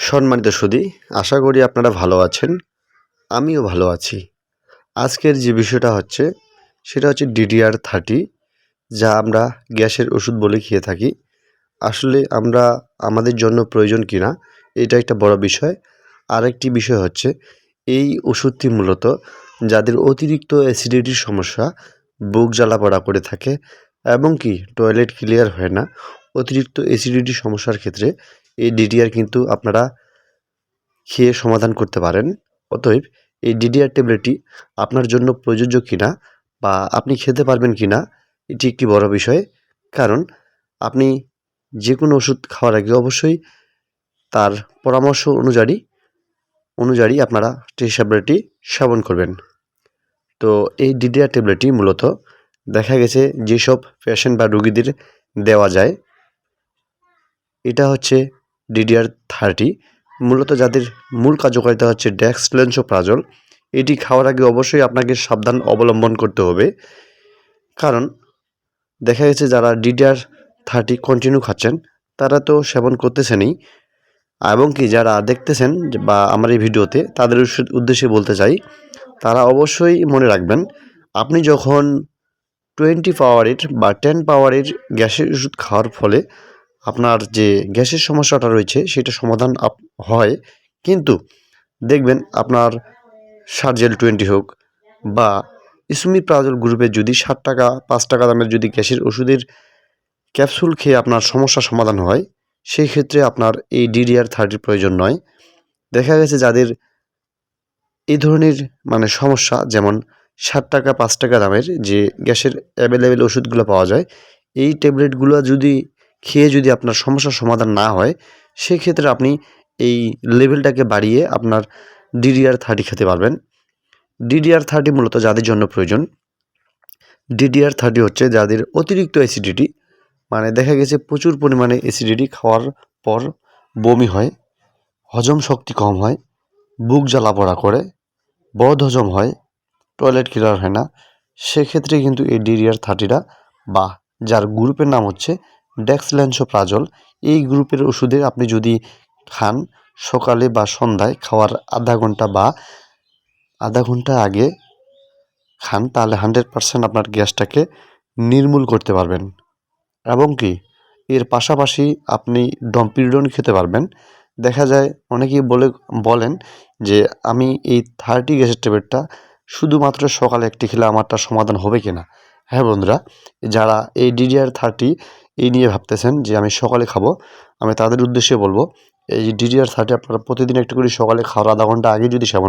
সম্মানিত সুদী আশা করি আপনারা ভালো আছেন, আমিও ভালো আছি। আজকের যে বিষয়টা হচ্ছে, সেটা হচ্ছে ডিডিআর থার্টি যা আমরা গ্যাসের ওষুধ বলে খেয়ে থাকি। আসলে আমরা, আমাদের জন্য প্রয়োজন কি না এটা একটা বড় বিষয়। আরেকটি বিষয় হচ্ছে, এই ওষুধটি মূলত যাদের অতিরিক্ত অ্যাসিডিটির সমস্যা, বুক জ্বালা পড়া করে থাকে, এবং কি টয়লেট ক্লিয়ার হয় না, অতিরিক্ত অ্যাসিডিটি সমস্যার ক্ষেত্রে এই ডিডিআর কিন্তু আপনারা খেয়ে সমাধান করতে পারেন। অতএব এই ডিডিআর ট্যাবলেটটি আপনার জন্য প্রযোজ্য কিনা বা আপনি খেতে পারবেন কিনা, এটি একটি বড় বিষয়। কারণ আপনি যে কোনো ওষুধ খাওয়ার আগে অবশ্যই তার পরামর্শ অনুযায়ী অনুযায়ী আপনারা ট্যাবলেটটি সেবন করবেন। তো এই ডিডিআর ট্যাবলেটটি মূলত দেখা গেছে যেসব পেশেন্ট বা রুগীদের দেওয়া যায়, এটা হচ্ছে ডিডিআর থার্টি মূলত যাদের মূল কার্যকারিতা হচ্ছে ডেক্সলেন্সোপ্রাজল এটি খাওয়ার আগে অবশ্যই আপনাকে সাবধান অবলম্বন করতে হবে। কারণ দেখা গেছে যারা ডিডিআর থার্টি কন্টিনিউ খাচ্ছেন, তারা তো সেবন করতেছেনই। এবং কি যারা দেখতেছেন বা আমার এই ভিডিওতে, তাদের উদ্দেশ্যে বলতে চাই, তারা অবশ্যই মনে রাখবেন, আপনি যখন টোয়েন্টি পাওয়ারের বা টেন পাওয়ারের গ্যাসের ওষুধ খাওয়ার ফলে আপনার যে গ্যাসের সমস্যাটা রয়েছে, সেটা সমাধান হয়। কিন্তু দেখবেন আপনার সার্জেল টোয়েন্টি হোক বা ইসুমি প্রাজল গ্রুপের যদি ষাট টাকা, পাঁচ টাকা দামের যদি গ্যাসের ওষুধের ক্যাপসুল খেয়ে আপনার সমস্যা সমাধান হয়, সেই ক্ষেত্রে আপনার এই ডিডিআর থার্টির প্রয়োজন নয়। দেখা গেছে যাদের এই ধরনের মানে সমস্যা, যেমন ষাট টাকা, পাঁচ টাকা দামের যে গ্যাসের অ্যাভেলেবেল ওষুধগুলো পাওয়া যায়, এই ট্যাবলেটগুলো যদি খেয়ে যদি আপনার সমস্যার সমাধান না হয়, সেক্ষেত্রে আপনি এই লেভেলটাকে বাড়িয়ে আপনার ডিডিআর থার্টি খেতে পারবেন। ডিডিআর থার্টি মূলত যাদের জন্য প্রয়োজন ডিডিআর থার্টি হচ্ছে যাদের অতিরিক্ত অ্যাসিডিটি মানে দেখা গেছে প্রচুর পরিমাণে অ্যাসিডিটি খাওয়ার পর বমি হয়, হজম শক্তি কম হয়, বুক জ্বালা পোড়া করে বদ হজম হয় টয়লেট ক্লিয়ার হয় না। সেক্ষেত্রে কিন্তু এই ডিডিআর থার্টিটা বা যার গ্রুপের নাম হচ্ছে ডেক্সল্যান্সোপ্রাজল এই গ্রুপের ওষুধে আপনি যদি খান সকালে বা সন্ধ্যায় খাওয়ার আধা ঘণ্টা বা আধা ঘণ্টা আগে খান, তাহলে হান্ড্রেড পারসেন্ট আপনার গ্যাসটাকে নির্মূল করতে পারবেন। এবং কি, এর পাশাপাশি আপনি ডম্পিরডন খেতে পারবেন। দেখা যায়, অনেকেই বলে, বলেন যে, আমি এই থার্টি গ্যাসের ট্যাবলেটটা শুধুমাত্র সকালে একটি খেলে আমারটা সমাধান হবে কিনা? হ্যাঁ বন্ধুরা, যারা এই ডিডিআর থার্টি এই নিয়ে ভাবতেছেন যে আমি সকালে খাব, আমি তাদের উদ্দেশ্যে বলব, এই ডিডিআর থার্টি আপনারা প্রতিদিন একটু করে সকালে খাওয়ার আধা ঘণ্টা আগে যদি সেবন